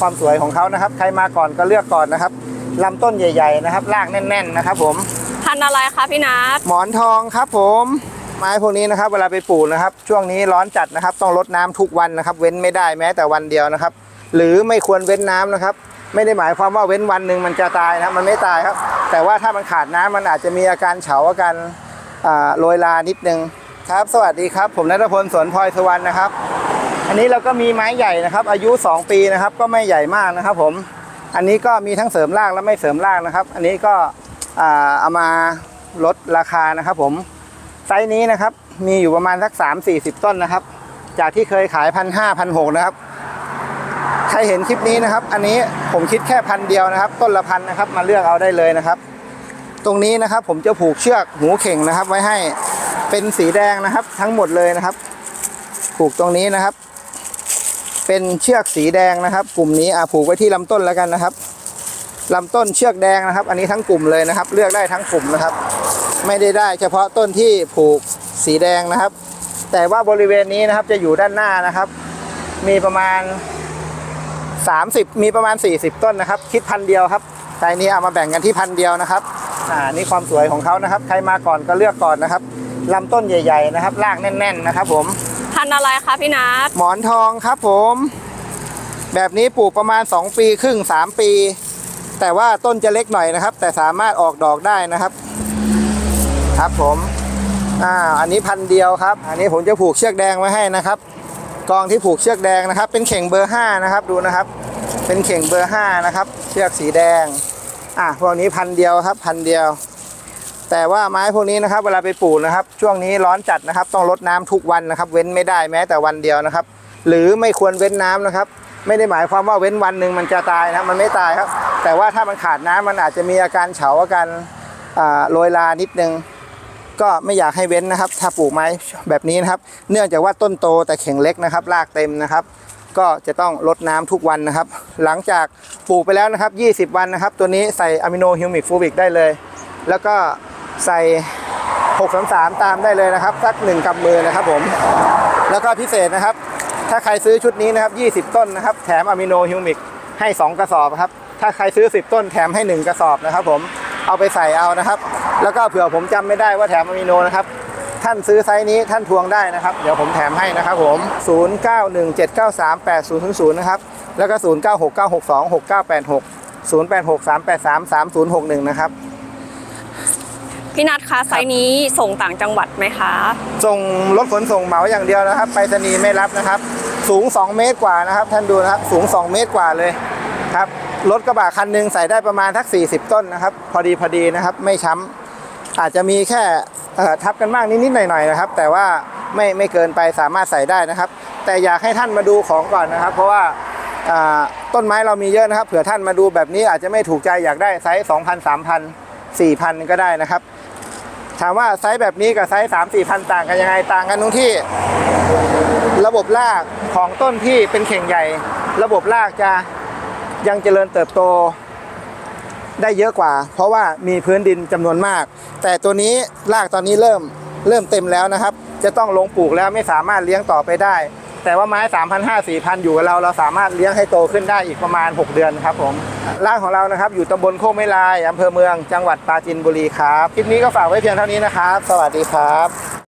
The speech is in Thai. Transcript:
ความสวยของเขานะครับ ใครมาก่อนก็เลือกก่อนนะครับลำต้นใหญ่ ๆ นะครับรากแน่น ๆ นะครับ ผมพันธุ์อะไรคะพี่นัทหมอนทองครับผมไม้พวกนี้นะครับ เวลาไปปลูกนะครับ ช่วงนี้ร้อนจัดนะครับ ต้องรดน้ำทุกวันนะครับ เว้นไม่ได้แม้แต่วันเดียวนะครับ หรือไม่ควรเว้นน้ำนะครับ ไม่ได้หมายความว่าเว้นวันหนึ่งมันจะตายนะครับมันไม่ตายครับ แต่ว่าถ้ามันขาดน้ำมันอาจจะมีอาการเฉาอาการอ่าโรยลานิดนึงครับ สวัสดีครับ ผมนัทพลสวนพลอยสุวรรณนะครับ อันนี้เราก็มีไม้ใหญ่นะครับ อายุ 2 ปีนะครับ ก็ไม่ใหญ่มากนะครับผม อันนี้ก็มีทั้งเสริมรากและไม่เสริมรากนะครับ อันนี้ก็เอามาลดราคานะครับผมไซส์นี้นะครับมีอยู่ประมาณสัก 3 4 0 ต้นนะครับ จากที่เคยขายพันห้าพันหกนะครับ ใครเห็นคลิปนี้นะครับ อันนี้ผมคิดแค่พันเดียวนะครับ ต้นละพันนะครับ มาเลือกเอาได้เลยนะครับ ตรงนี้นะครับผมจะผูกเชือกหูเข่งนะครับ ไว้ให้เป็นสีแดงนะครับ ทั้งหมดเลยนะครับ ผูกตรงนี้นะครับ เป็นเชือกสีแดงนะครับ กลุ่มนี้อะผูกไว้ที่ลำต้นแล้วกันนะครับลำต้นเชือกแดงนะครับ อันนี้ทั้งกลุ่มเลยนะครับ เลือกได้ทั้งกลุ่มนะครับ ไม่ได้ได้เฉพาะต้นที่ผูกสีแดงนะครับ แต่ว่าบริเวณนี้นะครับจะอยู่ด้านหน้านะครับ มีประมาณ 30 มีประมาณ 40 ต้นนะครับ คิดพันเดียวครับไซนี้เอามาแบ่งกันที่พันเดียวนะครับอ่านี่ความสวยของเขานะครับ ใครมาก่อนก็เลือกก่อนนะครับลำต้นใหญ่ ๆ นะครับรากแน่น ๆ นะครับผม พันธุ์อะไรคะพี่นัทหมอนทองครับผม แบบนี้ปลูกประมาณ 2 ปีครึ่ง 3 ปี แต่ว่าต้นจะเล็กหน่อยนะครับ แต่สามารถออกดอกได้นะครับ ครับผมอ่าอันนี้พันเดียวครับ อันนี้ผมจะผูกเชือกแดงไว้ให้นะครับกองที่ผูกเชือกแดงนะครับ เป็นเข่งเบอร์ 5 นะครับดูนะครับ เป็นเข่งเบอร์5นะครับ เชือกสีแดง อะพวกนี้พันเดียวครับ พันเดียว แต่ว่าไม้พวกนี้นะครับเวลาไปปลูกนะครับ ช่วงนี้ร้อนจัดนะครับ ต้องรดน้ำทุกวันนะครับ เว้นไม่ได้แม้แต่วันเดียวนะครับ หรือไม่ควรเว้นน้ำนะครับ ไม่ได้หมายความว่าเว้นวันหนึ่งมันจะตายนะมันไม่ตายครับ แต่ว่าถ้ามันขาดน้ำมันอาจจะมีอาการเฉาอาการอ่าโรยลานิดนึงก็ไม่อยากให้เว้นนะครับ ถ้าปลูกไม้แบบนี้นะครับ เนื่องจากว่าต้นโตแต่เข่งเล็กนะครับรากเต็มนะครับ ก็จะต้องรดน้ำทุกวันนะครับ หลังจากปลูกไปแล้วนะครับ 20 วันนะครับ ตัวนี้ใส่อะมิโนฮิวมิกฟูบิกได้เลย แล้วก็ ใส่633 ตามได้เลยนะครับ สักหนึ่งกำมือนะครับผม แล้วก็พิเศษนะครับ ถ้าใครซื้อชุดนี้นะครับ 20 ต้นนะครับ แถมอะมิโนฮิวมิกให้ 2 กระสอบครับ ถ้าใครซื้อ 10 ต้นแถมให้ 1 กระสอบนะครับ ผม เอาไปใส่เอานะครับ แล้วก็เผื่อผมจำไม่ได้ว่าแถมอะมิโนนะครับ ท่านซื้อไซส์นี้ท่านทวงได้นะครับ เดี๋ยวผมแถมให้นะครับผม 0917938000 นะครับ แล้วก็ 0969626986 0863833061 นะครับ พี่นัทคะไซส์นี้ส่งต่างจังหวัดไหมคะ ส่งรถขนส่งเหมาอย่างเดียวนะครับ ไปรษณีย์ไม่รับนะครับ สูง 2 เมตรกว่านะครับ ท่านดูนะครับ สูง 2 เมตรกว่าเลยครับรถกระบะคันหนึ่งใส่ได้ประมาณทัก 40 ต้นนะครับ พอดีพอดีนะครับ ไม่ช้ำอาจจะมีแค่ทับกันบ้างนิดๆหน่อยๆนะครับ แต่ว่าไม่ไม่เกินไปสามารถใส่ได้นะครับ แต่อยากให้ท่านมาดูของก่อนนะครับ เพราะว่าอ่าต้นไม้เรามีเยอะนะครับ เผื่อท่านมาดูแบบนี้อาจจะไม่ถูกใจอยากได้ไซส์2,000 3,000 4,000 ก็ได้นะครับ ถามว่าไซส์แบบนี้กับไซส์สามสี่พันต่างกันยังไงต่างกันตรงที่ ระบบรากของต้นที่เป็นเข่งใหญ่ ระบบรากจะยังเจริญเติบโตได้เยอะกว่า เพราะว่ามีพื้นดินจำนวนมาก แต่ตัวนี้รากตอนนี้เริ่มเริ่มเต็มแล้วนะครับ จะต้องลงปลูกแล้วไม่สามารถเลี้ยงต่อไปได้ แต่ว่าไม้3 5 0 0 4 0 0 อยู่กับเราเราสามารถเลี้ยงให้โตขึ้นได้อีกประมาณ 6 เดือนครับผมรากของเรานะครับอยู่ตำบลโคกไม้ลายอำเภอเมืองจังหวัดปราจีนบุรีครับคลิปนี้ก็ฝากไว้เพียงเท่านี้นะครับ สวัสดีครับ